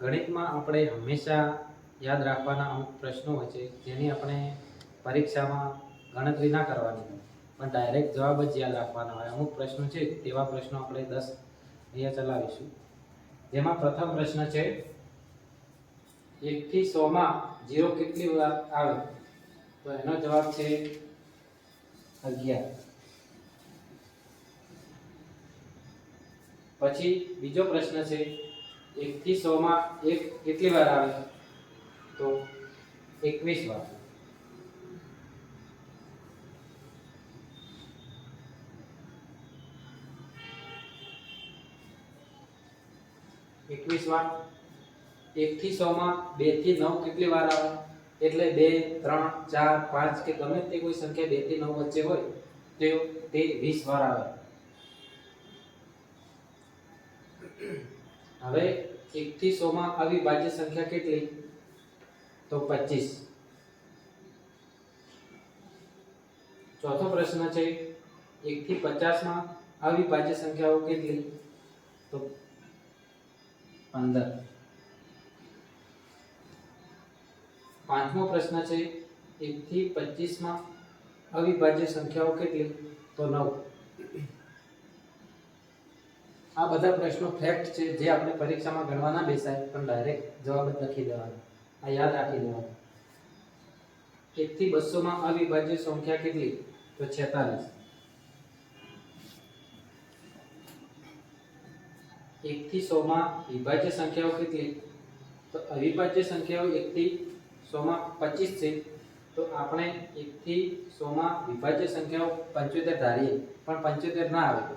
ગણિતમાં આપણે હંમેશા યાદ રાખવાના અમુક પ્રશ્નો હોય છે, જેની આપણે પરીક્ષામાં ગણતરી ના કરવાની પણ ડાયરેક્ટ જવાબ જ યાદ રાખવાના હોય. અમુક પ્રશ્નો છે, તેવા પ્રશ્નો આપણે દસ અહીંયા ચલાવીશું. જેમાં પ્રથમ પ્રશ્ન છે, એકથી સોમાં જીરો કેટલી વાર આવે? તો એનો જવાબ છે અગિયાર. પછી બીજો પ્રશ્ન છે એકથી સોમાં એક કેટલી વાર આવે? તો એકવીસ વાર. એકવીસ વાર. એકથી સોમાં બેથી નવ કેટલી વાર આવે? એટલે બે, ત્રણ, ચાર, પાંચ, કે ગમે તે કોઈ સંખ્યા બેથી નવ વચ્ચે હોય, તો તે વીસ વાર આવે. હવે એકથી સોમાં અવિભાજ્ય સંખ્યા કેટલી? તો પચીસ. ચોથો પ્રશ્ન છે, એકથી પચાસમાં અવિભાજ્ય સંખ્યાઓ કેટલી? તો પંદર. પાંચમો પ્રશ્ન છે, એકથી પચીસમાં અવિભાજ્ય સંખ્યાઓ કેટલી? તો નવ. આ બધા પ્રશ્નો ફેક્ટ છે જે આપણે પરીક્ષામાં ગણવા ના બેસાય, પણ ડાયરેક્ટ જવાબ લખી દેવાનો. આ યાદ રાખી દેવાનું. એકથી બસોમાં અવિભાજ્ય સંખ્યા કેટલી? તો છેતાલીસ. એકથી સોમાં વિભાજ્ય સંખ્યાઓ કેટલી? તો અવિભાજ્ય સંખ્યાઓ એકથી સોમાં પચીસ છે. તો આપણે એકથી સોમાં વિભાજ્ય સંખ્યાઓ પંચોતેર ધારીએ, પણ પંચોતેર ના આવે.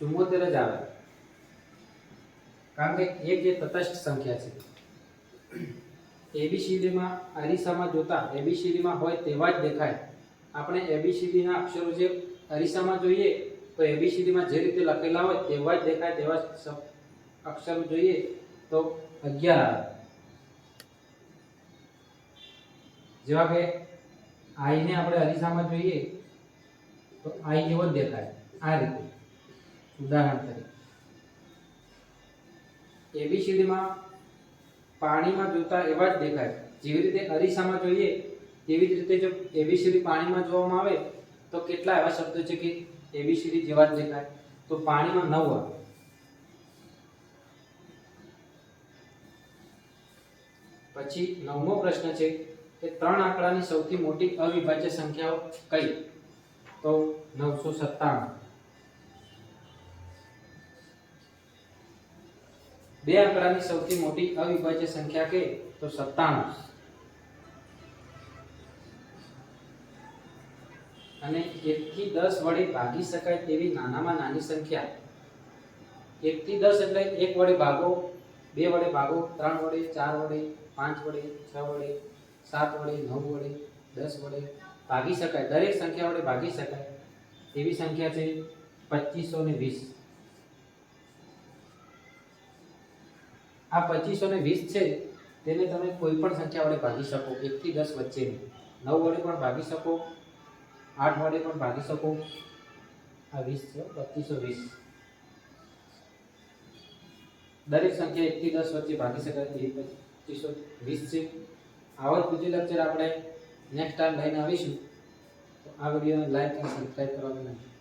ચુમ્મોતેર જ આવે. કારણ કે એક જે તટસ્થ સંખ્યા છે. એબીસીડીમાં અરીસામાં જોતા, એબીસીડીમાં હોય તેવા જ દેખાય. આપણે એબીસીડીના અક્ષરો જે અરીસામાં જોઈએ, તો એબીસીડીમાં જે રીતે લખેલા હોય તેવા જ દેખાય, તેવા અક્ષરો જોઈએ, તો અગિયાર આવે. જેવા કે આઈને આપણે અરીસામાં જોઈએ, તો આઈ જેવો જ દેખાય, આ રીતે. ઉદાહરણ તરીકે. એબીસીડીમાં પાણીમાં જોતા એવા જ દેખાય. જેવી રીતે અરીસામાં જોઈએ, તેવી જ રીતે જો એબીસીડી પાણીમાં જોવામાં આવે, તો કેટલા એવા શબ્દો છે કે એબીસીડી જેવા જ દેખાય. તો પાણીમાં નવ આવે. પછી નવમો પ્રશ્ન છે કે ત્રણ આંકડાની સૌથી મોટી અવિભાજ્ય સંખ્યાઓ કઈ? તો નવસો સત્તાણું. બે આંકડાની સૌથી મોટી અવિભાજ્ય સંખ્યા કે તો સત્તાણું. અને એકથી દસ વડે ભાગી શકાય તેવી નાનામાં નાની સંખ્યા. એકથી દસ એટલે એક વડે ભાગો, બે વડે ભાગો, ત્રણ વડે, ચાર વડે, પાંચ વડે, છ વડે, સાત વડે, નવ વડે, દસ વડે ભાગી શકાય. દરેક સંખ્યા વડે ભાગી શકાય. એવી સંખ્યા છે પચીસો ને વીસ. આ પચીસો ને વીસ છે, તેને તમે કોઈ પણ સંખ્યા વડે ભાગી શકો. એકથી દસ વચ્ચેની. નવ વડે પણ ભાગી શકો. આઠ વડે પણ ભાગી શકો. આ વીસ છે, પચીસો વીસ. દરેક સંખ્યા એકથી દસ વચ્ચે ભાગી શકાય તેવી પચીસો વીસ છે. આવા જ બીજું લેક્ચર આપણે નેક્સ્ટ ટાઈમ લઈને આવીશું. આ વિડીયોને લાઈક અને સબસ્ક્રાઈબ કરવાનું નહીં.